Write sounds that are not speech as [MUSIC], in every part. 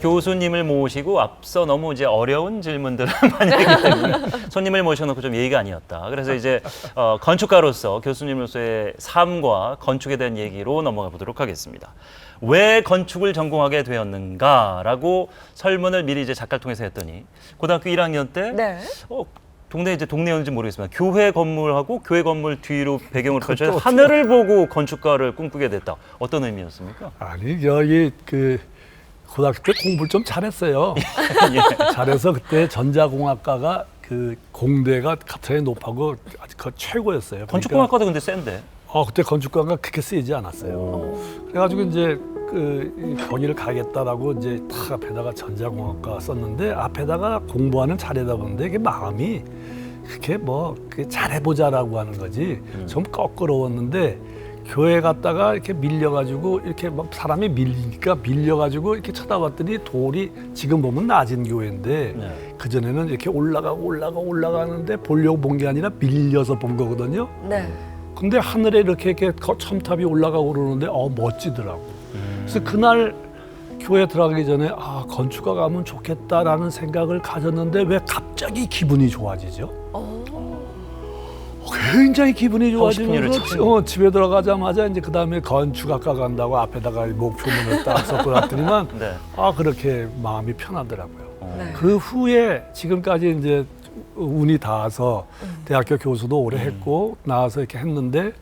교수님을 모시고 앞서 너무 이제 어려운 질문들을 [LAUGHS] 많이 했기 때문에 손님을 모셔놓고 좀 예의가 아니었다. 그래서 이제 어, 건축가로서 교수님으로서의 삶과 건축에 대한 얘기로 넘어가 보도록 하겠습니다. 왜 건축을 전공하게 되었는가라고 설문을 미리 이제 작가를 통해서 했더니 고등학교 1학년 때 네. 어, 동네 이제 동네였는지 모르겠지만 교회 건물하고 교회 건물 뒤로 배경으로 펼쳐 하늘을 보고 건축가를 꿈꾸게 됐다. 어떤 의미였습니까? 아니 여기 그 고등학교 때 공부를 좀 잘했어요. [LAUGHS] 예. 잘해서 그때 전자공학과가 그 공대가 갑자기 높하고 아주 그 최고였어요. 그러니까 건축공학과도 근데 센데. 어 그때 건축과가 그렇게 쓰이지 않았어요. 그래가지고 이제 그 이- 거기를 가겠다라고 이제 탁 앞에다가 전자공학과 썼는데 앞에다가 공부하는 차례다 보는데 이게 마음이 그렇게 뭐그 잘해보자라고 하는 거지 좀 거꾸러웠는데 교회 갔다가 이렇게 밀려가지고 이렇게 막 사람이 밀리니까 밀려가지고 이렇게 쳐다봤더니 돌이 지금 보면 낮은 교회인데 네. 그 전에는 이렇게 올라가고 올라가고 올라가는데 보려고 본 게 아니라 밀려서 본 거거든요. 네. 근데 하늘에 이렇게, 이렇게 거- 첨탑이 올라가고 그러는데 어 멋지더라고. 그래서 그날 교회 들어가기 전에 아 건축가 가면 좋겠다라는 생각을 가졌는데 왜 갑자기 기분이 좋아지죠? 어. 굉장히 기분이 좋아지면서 어, 집에 들어가자마자 이제 그 다음에 건축학과 간다고 앞에다가 목표문을 딱 [LAUGHS] 써놨더니만 네. 아 그렇게 마음이 편하더라고요. 어. 네. 그 후에 지금까지 이제 운이 닿아서 음. 대학교 교수도 오래 했고 나와서 이렇게 했는데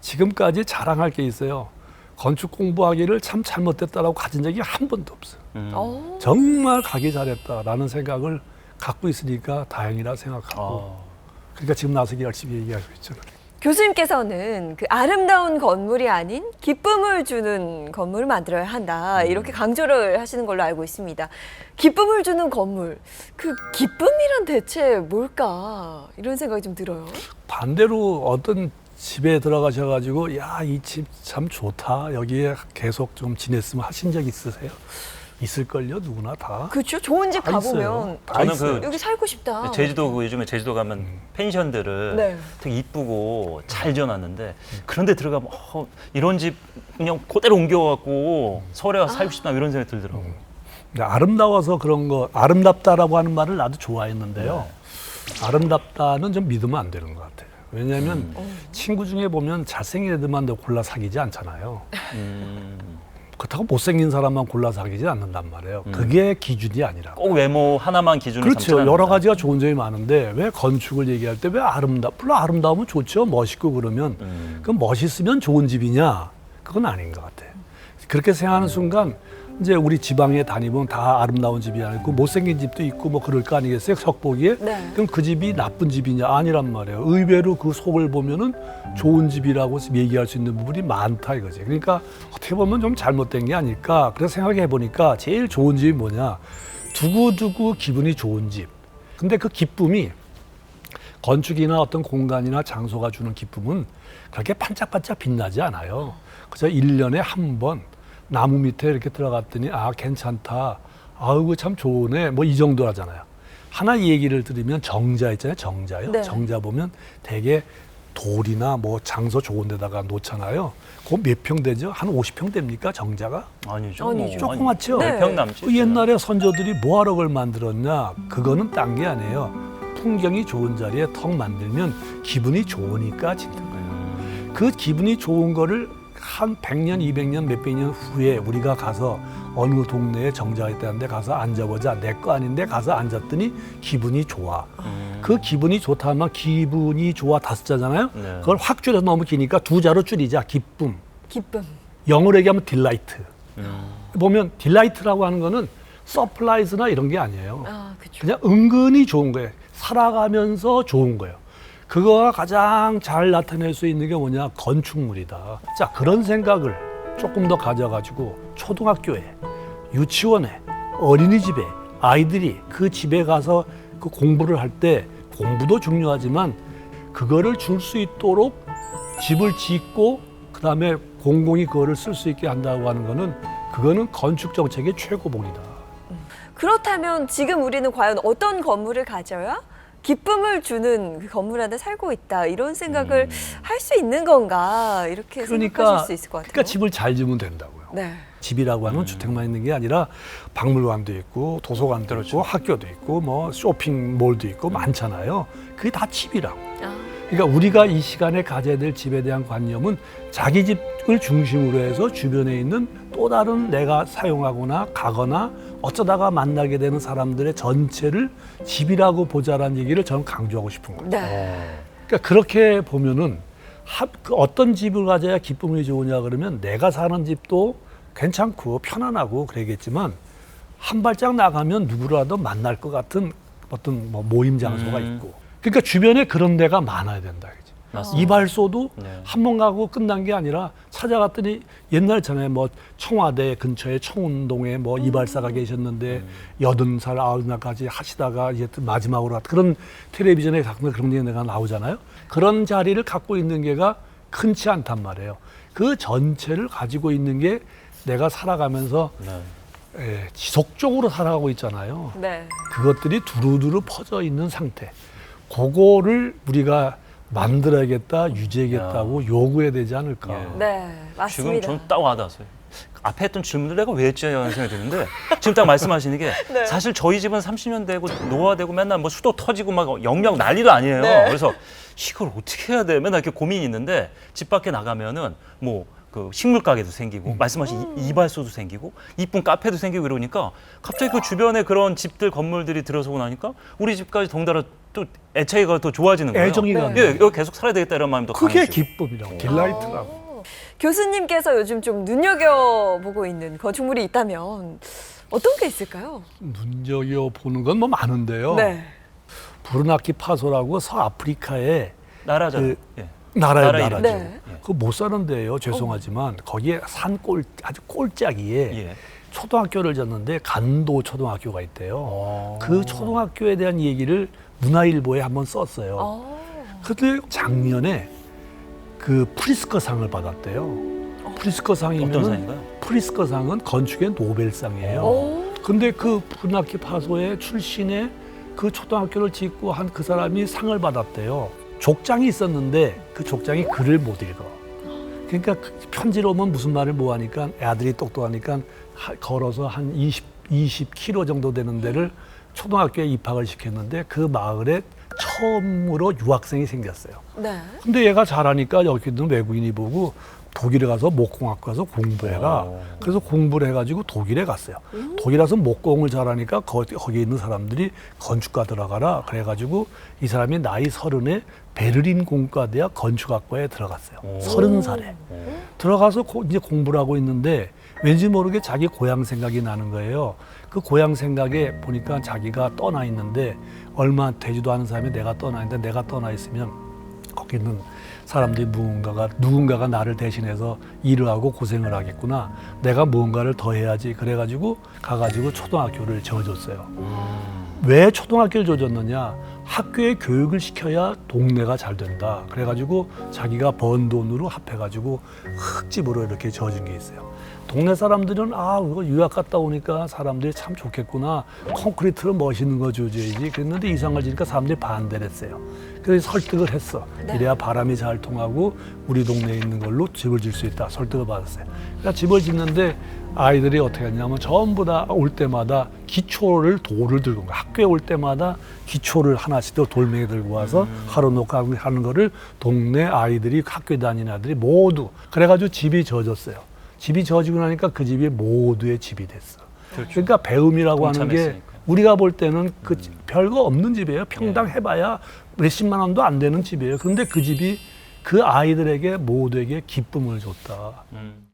지금까지 자랑할 게 있어요. 건축 공부하기를 참 잘못됐다라고 가진 적이 한 번도 없어요. 음. 어. 정말 가기 잘했다라는 생각을 갖고 있으니까 다행이라 생각하고 어. 그러니까 지금 나서 열심히 얘기하고 있죠. 교수님께서는 그 아름다운 건물이 아닌 기쁨을 주는 건물을 만들어야 한다. 이렇게 강조를 하시는 걸로 알고 있습니다. 기쁨을 주는 건물. 그 기쁨이란 대체 뭘까? 이런 생각이 좀 들어요. 반대로 어떤 집에 들어가셔 가지고 야 이 집 참 좋다 여기에 계속 좀 지냈으면 하신 적 있으세요? 있을걸요 누구나 다. 그렇죠. 좋은 집다 있어요. 가보면 다 저는 있어요. 그 여기 살고 싶다. 제주도 그 요즘에 제주도 가면 펜션들을 네. 되게 이쁘고 잘 지어놨는데 그런데 들어가면 어, 이런 집 그냥 그대로 옮겨갖고 서울에 가서 살고 싶다 이런 생각이 들더라고요. 근데 아름다워서 그런 거 아름답다라고 하는 말을 나도 좋아했는데요. 아름답다는 좀 믿으면 안 되는 것 같아요. 왜냐하면 친구 중에 보면 잘생긴 애들만 더 골라 사귀지 않잖아요. 음, 그렇다고 못생긴 사람만 골라 사귀지 않는단 말이에요. 그게 기준이 아니라. 꼭 외모 하나만 기준으로 그렇죠. 여러 않는다. 가지가 좋은 점이 많은데 왜 건축을 얘기할 때 왜 아름다? 물론 아름다우면 좋죠. 멋있고 그러면 음. 그럼 멋있으면 좋은 집이냐? 그건 아닌 것 같아 요. 그렇게 생각하는 순간 이제 우리 지방에 다니면 다 아름다운 집이 아니고 못생긴 집도 있고 뭐 그럴 거 아니겠어요? 석보기에 네. 그럼 그 집이 나쁜 집이냐? 아니란 말이에요. 의외로 그 속을 보면은 좋은 집이라고 얘기할 수 있는 부분이 많다 이거지. 그러니까 어떻게 보면 좀 잘못된 게 아닐까. 그래서 생각해 보니까 제일 좋은 집이 뭐냐? 두고두고 기분이 좋은 집. 근데 그 기쁨이 건축이나 어떤 공간이나 장소가 주는 기쁨은 그렇게 반짝반짝 빛나지 않아요. 그저 일년에 한 번 나무 밑에 이렇게 들어갔더니 아 괜찮다. 아우 그참 좋으네. 뭐 이 정도 하잖아요. 하나 얘기를 들으면 정자 있잖아요. 정자요. 네. 정자 보면 되게 돌이나 뭐 장소 좋은 데다가 놓잖아요. 그거 몇 평 되죠? 한 50평 됩니까? 정자가? 아니죠. 아니죠. 조그맣죠? 네. 평 남지. 그 옛날에 선조들이 뭐하러 그걸 만들었냐? 그거는 딴 게 아니에요. 풍경이 좋은 자리에 턱 만들면 기분이 좋으니까 짓는 거예요. 그 기분이 좋은 거를 한 100년, 200년, 몇백 년 후에 우리가 가서 어느 동네에 정자가 있다는 데 가서 앉아보자. 내 거 아닌데 가서 앉았더니 기분이 좋아. 음. 그 기분이 좋다 하면 기분이 좋아 다섯 자잖아요. 네. 그걸 확 줄여서 너무 기니까 두 자로 줄이자. 기쁨. 기쁨. 영어로 얘기하면 딜라이트. 음. 보면 딜라이트라고 하는 거는 서플라이즈나 이런 게 아니에요. 아. 그냥 은근히 좋은 거예요. 살아가면서 좋은 거예요. 그거가 가장 잘 나타낼 수 있는 게 뭐냐? 건축물이다. 자, 그런 생각을 조금 더 가져가지고 초등학교에, 유치원에, 어린이집에 아이들이 그 집에 가서 그 공부를 할 때 공부도 중요하지만 그거를 줄 수 있도록 집을 짓고 그다음에 공공이 그거를 쓸 수 있게 한다고 하는 거는 그거는 건축 정책의 최고봉이다. 그렇다면 지금 우리는 과연 어떤 건물을 가져야 기쁨을 주는 그 건물 안에 살고 있다 이런 생각을 할 수 있는 건가 이렇게 생각하실 수 있을 것 같아요. 그러니까 집을 잘 지으면 된다고요. 네. 집이라고 하는 주택만 있는 게 아니라 박물관도 있고 도서관도 있고 학교도 있고 뭐 쇼핑몰도 있고 많잖아요. 그게 다 집이라고. 아, 그러니까 우리가 이 시간에 가져야 될 집에 대한 관념은 자기 집을 중심으로 해서 주변에 있는 또 다른 내가 사용하거나 가거나 어쩌다가 만나게 되는 사람들의 전체를 집이라고 보자라는 얘기를 저는 강조하고 싶은 거예요. 네. 그러니까 그렇게 보면은 하- 그 어떤 집을 가져야 기쁨이 좋으냐 그러면 내가 사는 집도 괜찮고 편안하고 그러겠지만 한 발짝 나가면 누구라도 만날 것 같은 어떤 뭐 모임 장소가 음. 있고 그러니까 주변에 그런 데가 많아야 된다 그지 맞습니다. 이발소도 네. 한 번 가고 끝난 게 아니라 찾아갔더니 옛날 전에 뭐 청와대 근처에 청운동에 뭐 이발사가 계셨는데 여든 살 아흔 살까지 하시다가 이제 또 마지막으로 갔- 그런 텔레비전에 가끔 그런 게 내가 나오잖아요. 그런 자리를 갖고 있는 게가 흔치 않단 말이에요. 그 전체를 가지고 있는 게 내가 살아가면서 네. 예, 지속적으로 살아가고 있잖아요. 네. 그것들이 두루두루 퍼져 있는 상태. 그거를 우리가 만들어야겠다, 유지하겠다고 요구해야 되지 않을까. 예. 네. 지금 맞습니다. 저는 딱 와닿았어요. 앞에 했던 질문들 내가 왜 했지 하는 생각이 드는데 지금 딱 말씀하시는 게 [LAUGHS] 네. 사실 저희 집은 30년 되고 노화되고 맨날 뭐 수도 터지고 막 영영 난리도 아니에요. 네. 그래서 이걸 어떻게 해야 돼? 맨날 이렇게 고민이 있는데 집 밖에 나가면은 뭐 그 식물 가게도 음. 생기고 말씀하신 이- 이발소도 생기고 이쁜 카페도 생기고 이러니까 갑자기 그 주변에 그런 집들 건물들이 들어서고 나니까 우리 집까지 덩달아 또 애착이가 더 좋아지는 거예요. 애정이 네. 가는 예, 여기 계속 살아야 되겠다 이런 마음이 더 그게 강해지고. 기쁨이라고, 딜라이트라고. 어. 교수님께서 요즘 좀 눈여겨 보고 있는 건축물이 있다면 어떤 게 있을까요? 눈여겨 보는 건 뭐 많은데요. 네. 부르나키 파소라고 서아프리카의 나라잖아요. 그 예. 나라의 나라 나라죠. 네. 그거 못 사는데요. 죄송하지만 거기에 산골 아주 꼴짜기에 예. 초등학교를 졌는데 간도 초등학교가 있대요. 어. 그 초등학교에 대한 얘기를 문화일보에 한번 썼어요. 어. 근데 작년에 그 프리스커상을 받았대요. 프리스커상이면 어떤 상인가요? 프리스커상은 건축의 노벨상이에요. 오. 근데 그 부나키 파소의 출신의 그 초등학교를 짓고 한 그 사람이 상을 받았대요. 족장이 있었는데 그 족장이 글을 못 읽어. 그러니까 그 편지로 오면 무슨 말을 뭐 하니까 애들이 똑똑하니까 하- 걸어서 한 20, 20km 정도 되는 데를 초등학교에 입학을 시켰는데 그 마을에 처음으로 유학생이 생겼어요. 네. 근데 얘가 잘하니까 여기 있는 외국인이 보고 독일에 가서 목공학 가서 공부해라. 오. 그래서 공부를 해가지고 독일에 갔어요. 독일 가서 목공을 잘하니까 거기, 거기 있는 사람들이 건축가 들어가라. 그래가지고 이 사람이 나이 서른에 베를린 공과대학 건축학과에 들어갔어요. 오. 서른 살에. 들어가서 고- 이제 공부를 하고 있는데 왠지 모르게 자기 고향 생각이 나는 거예요. 그 고향 생각에 보니까 자기가 떠나 있는데 얼마 되지도 않은 사람이 내가 떠나 있는데 내가 떠나 있으면 거기 있는 사람들이 누군가가 누군가가 나를 대신해서 일을 하고 고생을 하겠구나. 내가 무언가를 더 해야지. 그래가지고 가가지고 초등학교를 지어줬어요. 왜 초등학교를 줘줬느냐? 학교에 교육을 시켜야 동네가 잘 된다. 그래가지고 자기가 번 돈으로 합해가지고 흙집으로 이렇게 지어준 게 있어요. 동네 사람들은 아 이거 유학 갔다 오니까 사람들이 참 좋겠구나. 콘크리트로 멋있는 거 줘줘야지. 그랬는데 이상을 지니까 사람들이 반대를 했어요. 그래서 설득을 했어. 네. 이래야 바람이 잘 통하고 우리 동네에 있는 걸로 집을 질 수 있다. 설득을 받았어요. 그러니까 집을 짓는데 아이들이 어떻게 했냐면 전부 다 올 때마다 기초를 돌을 들고. 학교에 올 때마다 기초를 하나씩 더 돌멩이 들고 와서 하루 놓고 하는 거를 동네 아이들이 학교에 다니는 아이들이 모두 그래가지고 집이 져졌어요. 집이 져지고 나니까 그 집이 모두의 집이 됐어. 그렇죠. 그러니까 배움이라고 하는 게. 우리가 볼 때는 그 집- 별거 없는 집이에요. 평당 예. 해봐야 몇십만 원도 안 되는 집이에요. 그런데 그 집이 그 아이들에게 모두에게 기쁨을 줬다. 음.